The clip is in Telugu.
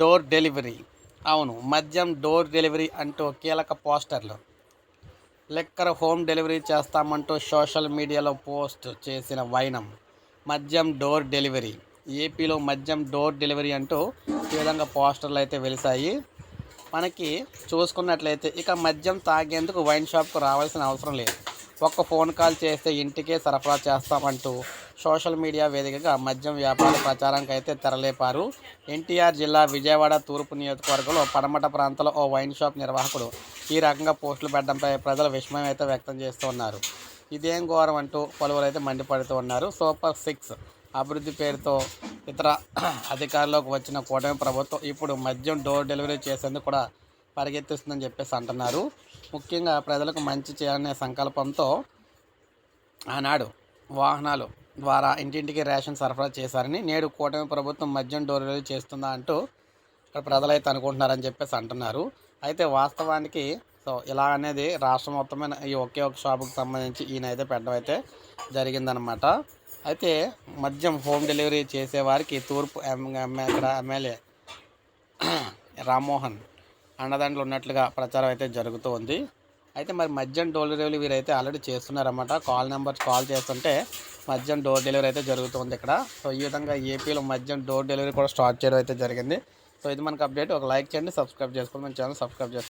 Door delivery. అవును మద్యం డోర్ డెలివరీ అంటూ కీలక పోస్టర్లు. లెక్కర హోమ్ డెలివరీ చేస్తామంటూ సోషల్ మీడియాలో పోస్ట్ చేసిన వైనం. మద్యం డోర్ డెలివరీ. ఏపీలో మద్యం డోర్ డెలివరీ అంటూ ఈ విధంగా పోస్టర్లు అయితే వెలిసాయి మనకి చూసుకున్నట్లయితే ఇక మద్యం తాగేందుకు వైన్ షాప్కు రావాల్సిన అవసరం లేదు. ఒక్క ఫోన్ కాల్ చేస్తే ఇంటికే సరఫరా చేస్తామంటూ సోషల్ మీడియా వేదికగా మద్యం వ్యాపార ప్రచారానికి అయితే తెరలేపారు. ఎన్టీఆర్ జిల్లా విజయవాడ తూర్పు నియోజకవర్గంలో పడమట ప్రాంతంలో ఓ వైన్ షాప్ నిర్వాహకుడు ఈ రకంగా పోస్టులు పెట్టడంపై ప్రజలు విస్మయం అయితే వ్యక్తం చేస్తూ ఉన్నారు. ఇదేం ఘోరం అంటూ పలువురు అయితే మండిపడుతూ ఉన్నారు. సూపర్ సిక్స్ అభివృద్ధి పేరుతో ఇతర అధికారంలోకి వచ్చిన కూటమి ప్రభుత్వం ఇప్పుడు మద్యం డోర్ డెలివరీ చేసేందుకు కూడా పరిగెత్తిస్తుందని చెప్పేసి అంటున్నారు. ముఖ్యంగా ప్రజలకు మంచి చేయాలనే సంకల్పంతో ఆనాడు వాహనాలు ద్వారా ఇంటింటికి రేషన్ సరఫరా చేశారని నేడు కూటమి ప్రభుత్వం మద్యం డోర్ డెలివరీ చేస్తుందా అంటూ ఇక్కడ ప్రజలైతే అనుకుంటున్నారని చెప్పేసి అంటున్నారు. అయితే వాస్తవానికి సో ఇలా అనేది రాష్ట్రం మొత్తమైన ఈ ఒకే ఒక షాపుకి సంబంధించి ఈయన అయితే పెట్టడం అయితే జరిగిందనమాట అయితే మద్యం హోమ్ డెలివరీ చేసేవారికి తూర్పు ఎమ్ ఎమ్మెల్యే రామ్మోహన్ అండదండలు ఉన్నట్లుగా ప్రచారం అయితే జరుగుతూ ఉంది. అయితే మరి మధ్యాహ్నం డోర్ డెలివరీ వీరైతే ఆల్రెడీ చేస్తున్నారన్నమాట. కాల్ నెంబర్ కాల్ చేస్తుంటే మధ్యాహ్నం డోర్ డెలివరీ అయితే జరుగుతుంది ఇక్కడ. సో ఈ విధంగా ఏపీలో మధ్యాహ్నం డోర్ డెలివరీ కూడా స్టార్ట్ చేయడం అయితే జరిగింది. సో ఇది మనకు అప్డేట్. ఒక లైక్ చేయండి సబ్స్క్రైబ్ చేసుకోండి. మన ఛానల్ సబ్స్క్రైబ్ చేసుకోండి.